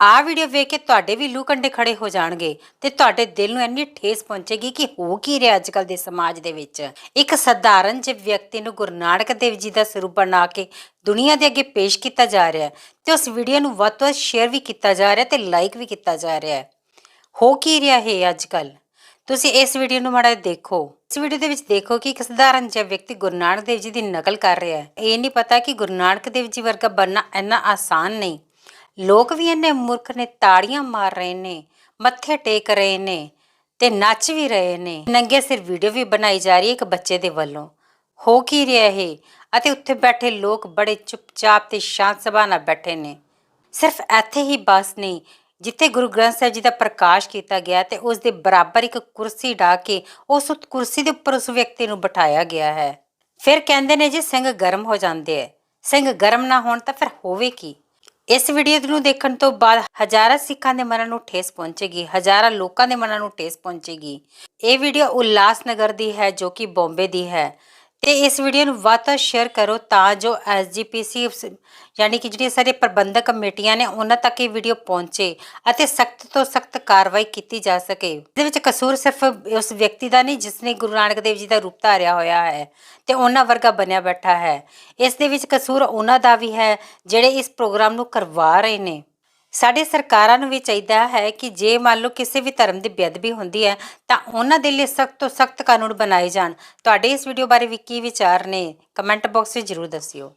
ਆਹ ਵੀਡੀਓ ਵੇਖ ਕੇ ਤੁਹਾਡੇ ਵੀ ਲੂ ਕੰਡੇ ਖੜੇ ਹੋ ਜਾਣਗੇ ਤੇ ਤੁਹਾਡੇ ਦਿਲ ਨੂੰ ਇੰਨੀ ਠੇਸ ਪਹੁੰਚੇਗੀ ਕਿ ਹੋ ਕੀ ਰਿਹਾ ਅੱਜ ਕੱਲ ਦੇ ਸਮਾਜ ਦੇ ਵਿੱਚ। ਇੱਕ ਸਧਾਰਨ ਜਿਹੇ ਵਿਅਕਤੀ ਨੂੰ ਗੁਰੂ ਨਾਨਕ ਦੇਵ ਜੀ ਦਾ ਸਰੂਪ ਬਣਾ ਕੇ ਦੁਨੀਆ ਦੇ ਅੱਗੇ ਪੇਸ਼ ਕੀਤਾ ਜਾ ਰਿਹਾ ਹੈ ਤੇ ਉਸ ਵੀਡੀਓ ਨੂੰ ਵੱਧ ਤੋਂ ਵੱਧ ਸ਼ੇਅਰ ਵੀ ਕੀਤਾ ਜਾ ਰਿਹਾ ਤੇ ਲਾਈਕ ਵੀ ਕੀਤਾ ਜਾ ਰਿਹਾ ਹੈ। ਹੋ ਕੀ ਰਿਹਾ ਹੈ ਅੱਜ ਕੱਲ ਤੁਸੀਂ ਇਸ ਵੀਡੀਓ ਨੂੰ ਮਾੜਾ ਦੇਖੋ। ਇਸ ਵੀਡੀਓ ਦੇ ਵਿੱਚ ਦੇਖੋ ਕਿ ਇੱਕ ਸਧਾਰਨ ਜਿਹਾ ਵਿਅਕਤੀ ਗੁਰੂ ਨਾਨਕ ਦੇਵ ਜੀ ਦੀ ਨਕਲ ਕਰ ਰਿਹਾ ਹੈ। ਇਹ ਨਹੀਂ ਪਤਾ ਕਿ ਗੁਰੂ ਨਾਨਕ ਦੇਵ ਜੀ ਵਰਗਾ ਬਣਨਾ ਇੰਨਾ ਆਸਾਨ ਨਹੀਂ। ਲੋਕ ਵੀ ਇੰਨੇ ਮੂਰਖ ਨੇ, ਤਾੜੀਆਂ ਮਾਰ ਰਹੇ ਨੇ, ਮੱਥੇ ਟੇਕ ਰਹੇ ਨੇ ਤੇ ਨੱਚ ਵੀ ਰਹੇ ਨੇ। ਨੰਗੇ ਸਿਰ ਵੀਡੀਓ ਵੀ ਬਣਾਈ ਜਾ ਰਹੀ ਹੈ ਇੱਕ ਬੱਚੇ ਦੇ ਵੱਲੋਂ। ਹੋ ਕੀ ਰਿਹਾ ਇਹ? ਅਤੇ ਉੱਥੇ ਬੈਠੇ ਲੋਕ ਬੜੇ ਚੁੱਪਚਾਪ ਤੇ ਸ਼ਾਂਤ ਸੁਭਾਅ ਨਾਲ ਬੈਠੇ ਨੇ। ਸਿਰਫ ਇੱਥੇ ਹੀ ਬਸ ਨਹੀਂ, ਜਿੱਥੇ ਗੁਰੂ ਗ੍ਰੰਥ ਸਾਹਿਬ ਜੀ ਦਾ ਪ੍ਰਕਾਸ਼ ਕੀਤਾ ਗਿਆ ਤੇ ਉਸ ਦੇ ਬਰਾਬਰ ਇੱਕ ਕੁਰਸੀ ਢਾ ਕੇ ਉਸ ਕੁਰਸੀ ਦੇ ਉੱਪਰ ਉਸ ਵਿਅਕਤੀ ਨੂੰ ਬਿਠਾਇਆ ਗਿਆ ਹੈ। ਫਿਰ ਕਹਿੰਦੇ ਨੇ ਜੀ, ਸਿੰਘ ਗਰਮ ਹੋ ਜਾਂਦੇ ਐ। ਸਿੰਘ ਗਰਮ ਨਾ ਹੋਣ ਤਾਂ ਫਿਰ ਹੋਵੇ ਕੀ? ਇਸ ਵੀਡੀਓ ਨੂੰ ਦੇਖਣ ਤੋਂ ਬਾਅਦ ਹਜ਼ਾਰਾਂ ਸਿੱਖਾਂ ਦੇ ਮਨਾਂ ਨੂੰ ਠੇਸ ਪਹੁੰਚੇਗੀ, ਹਜ਼ਾਰਾਂ ਲੋਕਾਂ ਦੇ ਮਨਾਂ ਨੂੰ ਠੇਸ ਪਹੁੰਚੇਗੀ। ਇਹ ਵੀਡੀਓ ਉਲਾਸ ਨਗਰ ਦੀ ਹੈ ਜੋ ਕਿ ਬੰਬੇ ਦੀ ਹੈ। ਤੇ ਇਸ ਵੀਡੀਓ ਨੂੰ ਵੱਧ ਤੋਂ ਸ਼ੇਅਰ ਕਰੋ ਤਾਂ ਜੋ ਐਸਜੀਪੀਸੀ ਯਾਨੀ ਕਿ ਜਿਹੜੀਆਂ ਸਾਰੇ ਪ੍ਰਬੰਧਕ ਕਮੇਟੀਆਂ ਨੇ ਉਹਨਾਂ ਤੱਕ ਇਹ ਵੀਡੀਓ ਪਹੁੰਚੇ ਅਤੇ ਸਖਤ ਤੋਂ ਸਖਤ ਕਾਰਵਾਈ ਕੀਤੀ ਜਾ ਸਕੇ। ਇਹਦੇ ਵਿੱਚ ਕਸੂਰ ਸਿਰਫ ਉਸ ਵਿਅਕਤੀ ਦਾ ਨਹੀਂ ਜਿਸ ਨੇ ਗੁਰੂ ਨਾਨਕ ਦੇਵ ਜੀ ਦਾ ਰੂਪ ਧਾਰਿਆ ਹੋਇਆ ਹੈ ਤੇ ਉਹਨਾਂ ਵਰਗਾ ਬਣਿਆ ਬੈਠਾ ਹੈ। ਇਸ ਦੇ ਵਿੱਚ ਕਸੂਰ ਉਹਨਾਂ ਦਾ ਵੀ ਹੈ, ਜਿਹੜੇ ਇਸ ਪ੍ਰੋਗਰਾਮ ਨੂੰ ਕਰਵਾ ਰਹੇ ਨੇ। ਸਾਡੇ ਸਰਕਾਰਾਂ ਨੂੰ ਵੀ ਚਾਹੀਦਾ ਹੈ ਕਿ ਜੇ ਮੰਨ ਲਓ ਕਿਸੇ ਵੀ ਧਰਮ ਦੀ ਬੇਅਦਬੀ ਹੁੰਦੀ ਹੈ, ਤਾਂ ਉਹਨਾਂ ਦੇ ਲਈ ਸਖਤ ਤੋਂ ਸਖਤ ਕਾਨੂੰਨ ਬਣਾਏ ਜਾਣ। ਤੁਹਾਡੇ ਇਸ ਵੀਡੀਓ ਬਾਰੇ ਵੀ ਕੀ ਵਿਚਾਰ ਨੇ? ਕਮੈਂਟ ਬਾਕਸ ਵਿੱਚ ਜ਼ਰੂਰ ਦੱਸਿਓ।